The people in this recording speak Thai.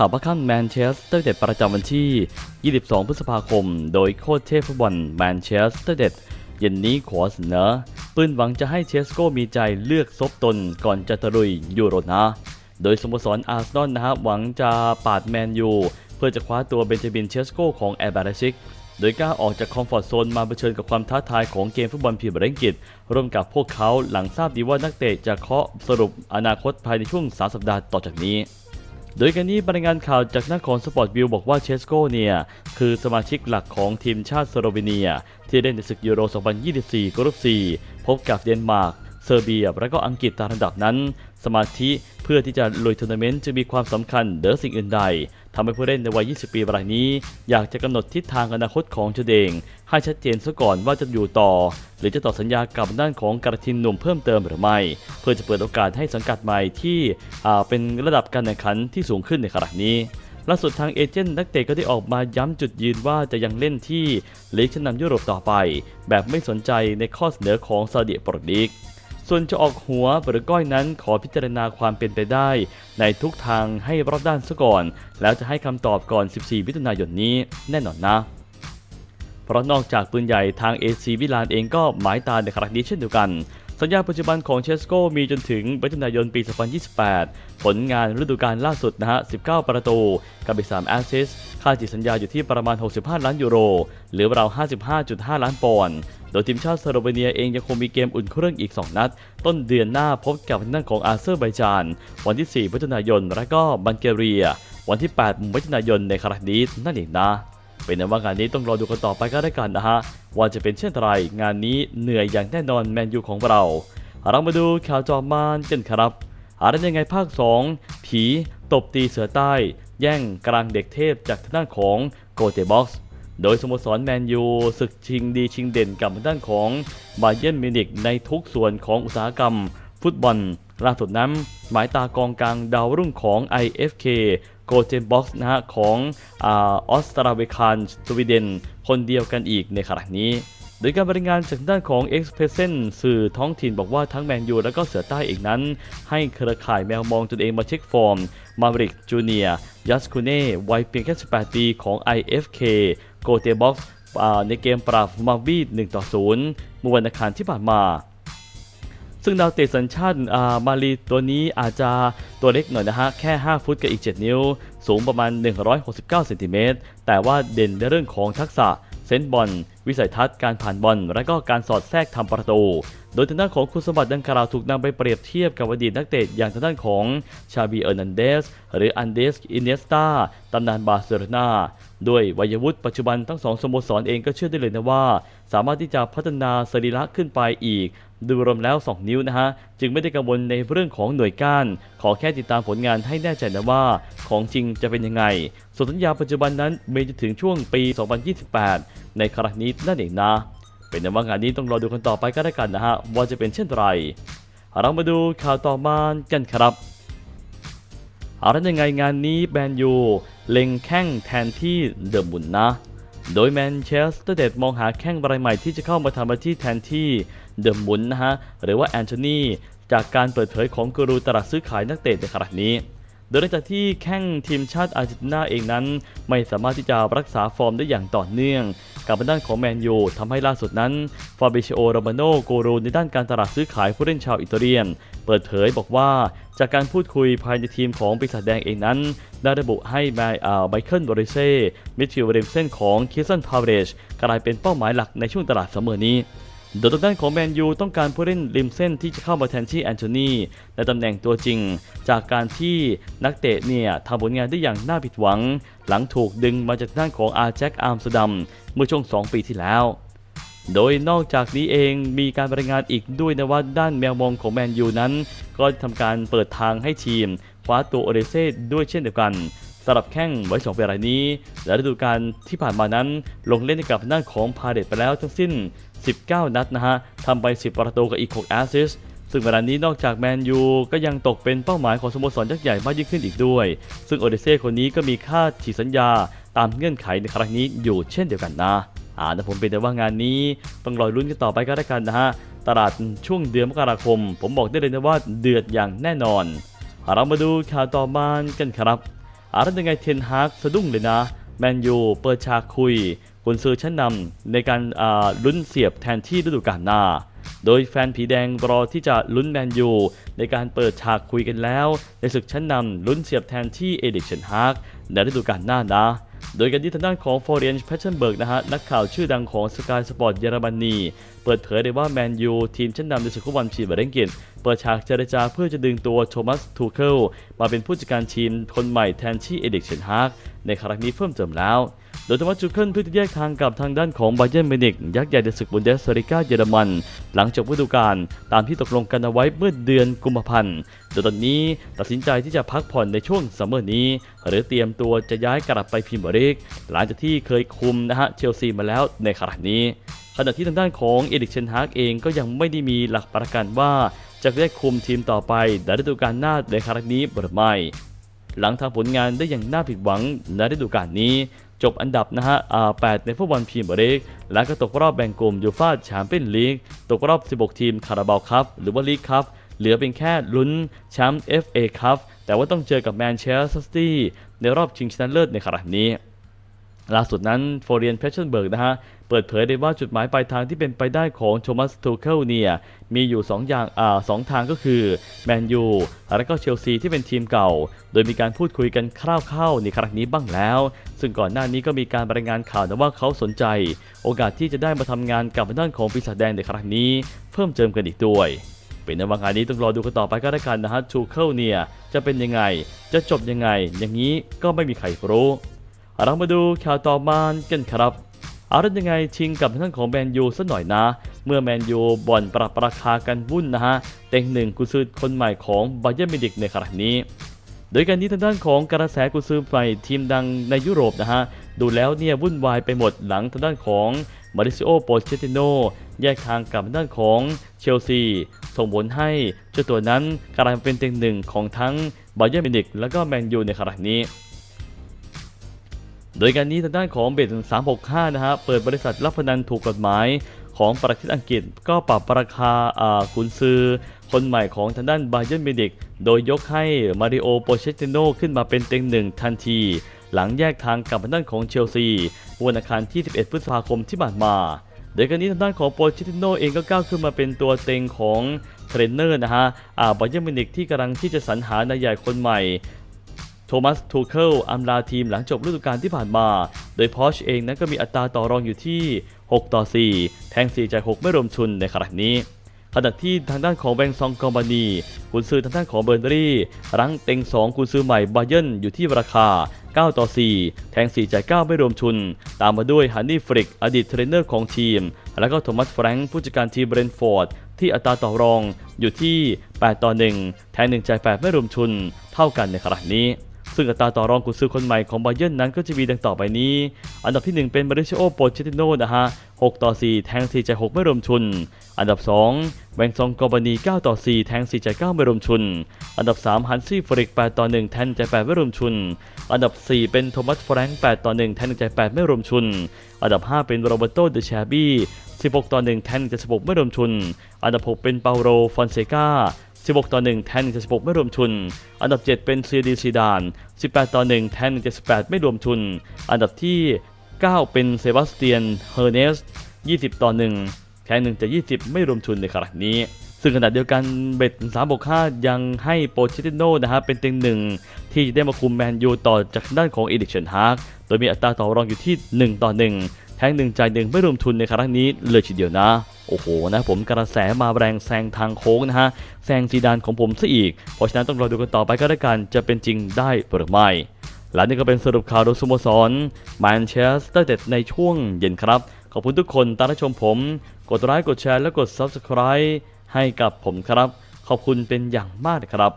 ข่าวพักค่ำแมนเชสเตอร์เด็ดประจำวันที่ 22 พฤษภาคม โดยโค้ชเทพฟุตบอลแมนเชสเตอร์เด็ดเย็นนี้ขอเสนอปืนหวังจะให้เชสโกมีใจเลือกซบตนก่อนจะตะลุยยูโรนะ โดยสโมสรอาร์เซนอลนะฮะหวังจะปาดแมนยูเพื่อจะคว้าตัวเบนจามินเชสโกของแอร์บาราชิกโดยกล้าออกจากคอมฟอร์ทโซนมาเผชิญกับความท้าทายของเกมฟุตบอลพรีเมียร์ลีกอังกฤษร่วมกับพวกเขาหลังทราบดีว่านักเตะจะเคาะสรุปอนาคตภายในช่วง 3 สัปดาห์ต่อจากนี้ โดยการนี้บรายงานข่าวจากนักของสปอร์ตวิวบอกว่าเชสโกเนี่ย คือสมาชิกหลักของทีมชาติสโลวีเนีย ที่เล่นในศึกยูโร 2024 กรุ๊ป 4 พบกับเดนมาร์กเซอร์เบีย และก็อังกฤษตามระดับนั้น สมาธิเพื่อที่จะลุยทัวร์นาเมนต์จะมีความสำคัญเดอสิ่งอื่นใดทำให้ผู้เล่นในวัย 20 ปีรายนี้ อยากจะกำหนดทิศทางอนาคตของตัวเองให้ชัดเจนซะก่อนว่าจะอยู่ต่อ หรือจะต่อสัญญากับด้านของกระทินหนุ่มเพิ่มเติมหรือไม่ เพื่อจะเปิดโอกาสให้สังกัดใหม่ที่เป็นระดับการแข่งขันที่สูงขึ้นในขณะนี้ล่าสุดทางเอเจนต์นักเตะก็ได้ออกมาย้ำจุดยืนว่าจะยังเล่นที่ลีกชั้นนำยุโรปต่อไป แบบไม่สนใจในข้อเสนอของซาอุดิโปรลีก ส่วนจะออกหัวหรือก้อยนั้นขอพิจารณาความเป็นไปได้ ในทุกทางให้รอบด้านซะก่อน แล้วจะให้คำตอบก่อน 14 มิถุนายนนี้แน่นอนนะ เพราะนอกจากปืนใหญ่ทาง AC วิลานเองก็หมายตาในครั้งนี้เช่นเดียวกันสัญญาปัจจุบันของเชสโกมีจนถึงมิถุนายนปี 2028 ผลงานฤดูกาลล่าสุดนะฮะ 19 ประตู กับอีก3แอสซิส ค่าจิตสัญญาอยู่ที่ประมาณ 65 ล้านยูโร หรือราว 55.5 ล้านปอนด์ โดยทีมชาติสโลวีเนียเองยังคงมีเกมอุ่นเครื่องอีก 2 นัด ต้นเดือนหน้าพบกับทางด้านของอาเซอร์ไบจาน วันที่ 4 มิถุนายน และก็บัลแกเรีย วันที่ 8 มิถุนายนในครั้งนี้นั่นเองนะ เป็นนั้นว่างานนี้ต้องรอดูกันต่อไปก็ได้กันนะฮะ ว่าจะเป็นเช่นไร งานนี้เหนื่อยอย่างแน่นอนแมนยูของเรา เรามาดูข่าวจอมานกันครับอะไรยังไงภาค 2 ผี ตบตีเสือใต้ แย่งกลางเด็กเทพจากทางด้านของโกเตบ็อกซ์ โดยสโมสรแมนยูศึกชิงดีชิงเด่นกับด้านของบาเยนมิวนิกในทุกส่วนของอุตสาหกรรม ฟุตบอล ล่าสุดนั้น หมายตากองกลางดาวรุ่งของ IFK โกเจนบ็อกซ์นะฮะของอออสตราเวคานสวีเดน คนเดียวกันอีกในขณะนี้ โดยการบริงานจากด้านของ e x p r e s s e n สื่อท้องถิ่นบอกว่าทั้งแมนยูและก็เสือใต้เองนั้น ให้เครือข่ายแมวมองตนเองมาเช็คฟอร์ม มาริกจูเนียยัสคูเน่วัยเพียงแค่ 18 ปีของ IFK โกเตบ็อกซ์ในเกมปราบมาวีด1ต่อ0เมื่อวันอังคารที่ผ่านมา ซึ่งดาวเตะสัญชาติอามาลีตัวนี้อาจจะตัวเล็กหน่อยนะฮะ แค่ 5 ฟุตกับอีก 7 นิ้ว สูงประมาณ 169เซนติเมตรแต่ว่าเด่นในเรื่องของทักษะเซนส์บอล วิสัยทัศน์การผ่านบอล และก็การสอดแทรกทำประตู โดยทางด้านของคุณสมบัติดังกล่าวถูกนำไปเปรียบเทียบกับอดีตนักเตะอย่างทางด้านของชาบีเออร์นันเดส หรืออันเดสอินเนสตาตำนานบาร์เซโลนาด้วยวัยวุฒิปัจจุบันทั้งสองสโมสรเองก็เชื่อได้เลยนะว่า สามารถที่จะพัฒนาสรีระขึ้นไปอีกดูรวมแล้ว 2 นิ้วนะฮะ จึงไม่ได้กังวลในเรื่องของหน่วยก้าน ขอแค่ติดตามผลงานให้แน่ใจนะว่า ของจริงจะเป็นยังไงส่วนสัญญาปัจจุบันนั้นมีจนถึงช่วงปี 2028 ในครั้งนี้นั่นเองนะ เป็นแต่ว่างานนี้ต้องรอดูกันต่อไปก็ได้กันนะฮะว่าจะเป็นเช่นไร เรามาดูข่าวต่อมากันครับเอาละยังไงงานนี้แมนยูเล็งแข้งแทนที่เดอะบุนนะ โดยแมนเชสเตอร์เดดมองหาแข้งรายใหม่ที่จะเข้ามาทำหน้าที่แทนที่เดอมุนนะฮะหรือว่าแอนโทนีจากการเปิดเผยของกูรูตลาดซื้อขายนักเตะในขณะนี้ โดยหลังจากที่แข้งทีมชาติอาร์เจนตินาเองนั้น ไม่สามารถที่จะรักษาฟอร์มได้อย่างต่อเนื่อง กับด้านของแมนยูทำให้ล่าสุดนั้นฟาบิชโอโรมาโนกูรูในด้านการตลาดซื้อขายผู้เล่นชาวอิตาเลียน เปิดเผยบอกว่าจากการพูดคุยภายในทีมของปีศาจแดงเองนั้นได้ระบุให้ไมอ่าไมเคิลบริเซ่มิดฟิลด์เรมเซนของคิสันพาวเรชกลายเป็นเป้าหมายหลักในช่วงตลาดเสมอนี้ โดยทางด้านของแมนยูต้องการผู้เล่นริมเส้นที่จะเข้ามาแทนที่แอนโทนีในตำแหน่งตัวจริง จากการที่นักเตะเนี่ยทำผลงานได้อย่างน่าผิดหวัง หลังถูกดึงมาจากด้านของอาแจ็คอาร์มสเดัมเมื่อช่วง 2 ปีที่แล้ว โดยนอกจากนี้เองมีการรายงานอีกด้วยนะว่าด้านแมวมองของแมนยูนั้น ก็ทำการเปิดทางให้ทีมคว้าตัวโอเดเซ่ด้วยเช่นเดียวกันสำหรับแข้งไว้2เวลานี้ และฤดูกาลที่ผ่านมานั้น ลงเล่นกับด้านของพาเดตไปแล้วทั้งสิ้น 19 นัดนะฮะทำไป 10 ประตูกับอีก 6 แอสซิสซึ่งเวลานี้นอกจากแมนยูก็ยังตกเป็นเป้าหมายของสโมสรยักษ์ใหญ่มากยิ่งขึ้นอีกด้วย ซึ่งโอเดเซ่คนนี้ก็มีค่าฉีดสัญญาตามเงื่อนไขในครั้งนี้อยู่เช่นเดียวกันนะอ่าแต่ผมเป็นแต่ว่างานนี้ต้องรอลุ้นกันต่อไปก็แล้วกันนะฮะ ตลาดช่วงเดือนมกราคม ผมบอกได้เลยนะว่าเดือดอย่างแน่นอน เรามาดูข่าวต่อมากันครับอาร์ตยังไงเทนฮากสะดุ้งเลยนะ แมนยูเปิดฉากคุย กุนซือชั้นนำในการลุ้นเสียบแทนที่ฤดูกาลหน้า โดยแฟนผีแดงรอที่จะลุ้นแมนยูในการเปิดฉากคุยกันแล้ว ในศึกชั้นนำลุ้นเสียบแทนที่เอดิกเชนฮากในฤดูกาลหน้านะโดยกันที่ทางด้านของฟอร์เรนช์แพชเชนเบิร์กนะฮะ นักข่าวชื่อดังของสกายสปอร์ตเยอรมนีเปิดเผยได้ว่าแมนยูทีมชั้นนำในศึกฟุตบอลชีบเรนกินเปิดฉากเจรจาเพื่อจะดึงตัวโทมัสทูเคิลมาเป็นผู้จัดการทีมคนใหม่แทนที่เอเดิกเชนฮากในครั้งนี้เพิ่มเติมแล้ว โดยทมัสทูเคิลเพื่อจะแยกทางกับทางด้านของไบเยร์นมินิกยักษ์ใหญ่ในศึกบุนเดสลิก้าเยอรมัน หลังจบฤดูกาลตามที่ตกลงกันเอาไว้เมื่อเดือนกุมภาพันธ์โดยตอนนี้ตัดสินใจที่จะพักผ่อนในช่วงซัมเมอร์นี้ หรือเตรียมตัวจะย้ายกลับไปพรีเมียร์ลีกหลังจากที่เคยคุมนะฮะเชลซีมาแล้วในขณะนี้ขณะที่ทางด้านของเอริกเชนฮากเองก็ยังไม่ได้มีหลักประกันว่าจะได้คุมทีมต่อไปในฤดูกาลหน้าในครั้งนี้หรือไม่หลังทำผลงานได้อย่างน่าผิดหวังในฤดูกาลนี้ จบอันดับนะฮะอ่า8ในฟุตบอลพรีเมียร์ลีก และก็ตกรอบแบ่งกลุ่มยูฟ่าแชมเปี้ยนลีก ตกรอบ 16 ทีมคาราบาวคัพหรือว่าลีกคัพเหลือเป็นแค่ลุ้นแชมป์ FA คัพแต่ว่าต้องเจอกับแมนเชสเตอร์ซิตี้ในรอบชิงชนะเลิศในครั้งนี้ล่าสุดนั้นโฟเรียนเพชเชนเบิร์กนะฮะ เปิดเผยได้ว่าจุดหมายปลายทางที่เป็นไปได้ของโทมัสทูเคิลเนี่ยมีอยู่2ออย่างอ่าสองทางก็คือแมนยูและก็เชลซีที่เป็นทีมเก่า โดยมีการพูดคุยกันคร่าวๆในครั้งนี้บ้างแล้ว ซึ่งก่อนหน้านี้ก็มีการรายงานข่าวนะว่าเขาสนใจ โอกาสที่จะได้มาทำงานกับด้านของปีศาจแดงในครั้งนี้ เพิ่มเติมกันอีกด้วยเป็นในวันงานนี้ต้องรอดูกันต่อไปก็แล้วกันนะฮะทูเคิลเนี่ยจะเป็นยังไง จะจบยังไง อย่างนี้ก็ไม่มีใครรู้เรามาดูข่าวต่อมากันครับ เอาละยังไงชิงกับทางด้านของแมนยูสัหน่อยนะ เมื่อแมนยูบ่อนปรับราคากันวุ่นนะฮะ เต็งหนึ่งกุซือคนใหม่ของบาเยอร์มิวนิกในครั้งนี้ โดยการนี้ทางด้านของกระแสกุซือใหม่ทีมดังในยุโรปนะฮะ ดูแล้วเนี่ยวุ่นวายไปหมดหลังทางด้านของมาริซิโอโปเชติโนแยกทางกับทางด้านของเชลซี ส่งผลให้เจ้าตัวนั้นกลายเป็นเต็งหนึ่งของทั้งบาเยอร์มิวนิกและก็แมนยูในครั้งนี้ โดยการนี้ทางด้านของเบส365 นะฮะ เปิดบริษัทรับพนันถูกกฎหมายของประเทศอังกฤษก็ปรับราคาอ่าขุนซื้อ คนใหม่ของทางด้านบาเย r n นมิดิกโดยยกให้มาริโอโปเชติโนขึ้นมาเป็นเต็งหนึ่งทันที หลังแยกทางกับทางด้านของเชลซีวันอังคารที่ 11 พฤษภาคมที่ผ่านมาโดยการนี้ทางด้านของโปเชติโนเองก็ก้าวขึ้นมาเป็นตัวเต็งของเทรนเนอร์นะฮะอ่าบาเย r n นมิดิกที่กำลังที่จะสรรหานายใหญ่คนใหม่ โทมัส ทูเคิลอำลาทีมหลังจบฤดูกาลที่ผ่านมา โดยพอชเองนั้นก็มีอัตราต่อรองอยู่ที่ 6 ต่อ 4 แทง 4จ่าย6ไม่รวมชุนในขณะนี้ ขณะที่ทางด้านของแบงซองกอมบานีกุนซือทางด้านของเบอร์เนอรี่ รั้งเต็ง2กุนซือใหม่บาเยนอยู่ที่ราคา 9 ต่อ 4 แทง 4จ่าย9ไม่รวมชุน ตามมาด้วยฮันนี่ฟริก อดีตเทรนเนอร์ของทีม แล้วก็โทมัสแฟรงค์ผู้จัดการทีมเบรนฟอร์ดที่อัตราต่อรองอยู่ที่ 8 ต่อ 1 แทง 1จ่าย8ไม่รวมชุน เท่ากันในขณะนี้ ซึ่งอัตราต่อรองกุนซือคนใหม่ของบาเยร์นนั้นก็จะมีดังต่อไปนี้ อันดับที่ 1 เป็นมาริชิโอโปเชติโนนะฮะ6ต่อ 4 แทง4จ่าย6ไม่รวมชุน อันดับ 2แบงซองกอบานี9ต่อ 4 แทง4จ่าย9ไม่รวมชุน อันดับ 3 ฮันซี่ฟริก8ต่อ 1 แทงจ่าย8ไม่รวมชุน อันดับ 4 เป็นโทมัสแฟรงค์8ต่อ 1 แทงจ่าย8ไม่รวมชุน อันดับ 5 เป็นโรเบโตเดชาบี้16ต่อ 1 แทงจ่าย16ไม่รวมชุน อันดับ 6 เป็นเปาโรฟอนเซกา 16 ต่อ 1 แทน 176 ไม่รวมชุน อันดับ 7 เป็นซีดีซีดาน 18 ต่อ 1 แทน 178 ไม่รวมชุน อันดับที่ 9 เป็นเซบาสเตียน เฮอร์เนส 20 ต่อ 1 แทน1จะ20 ไม่รวมชุนในขณะนี้ ซึ่งขณะเดียวกันเบ็ด365ยังให้โปเชติโนนะฮะเป็นเต็งหนึ่งที่จะได้มาคุมแมนยูต่อจากด้านของเอดิกเชนฮาร์กโดยมีอัตราต่อรองอยู่ที่ 1 ต่อ 1 แทงหนึ่งใจหนึ่งไม่รวมทุนในครั้งนี้เลยทีเดียวนะโอ้โหนะผมกระแสมาแรงแซงทางโค้งนะฮะแซงซีดานของผมซะอีก เพราะฉะนั้นต้องรอดูกันต่อไปก็แล้วกันจะเป็นจริงได้หรือไม่และนี่ก็เป็นสรุปข่าวโดยสโมสรแมนเชสเตอร์เด็ดในช่วงเย็นครับ ขอบคุณทุกคนตามรับชมผม กดไลค์กดแชร์และกด Subscribe ให้กับผมครับ ขอบคุณเป็นอย่างมากครับ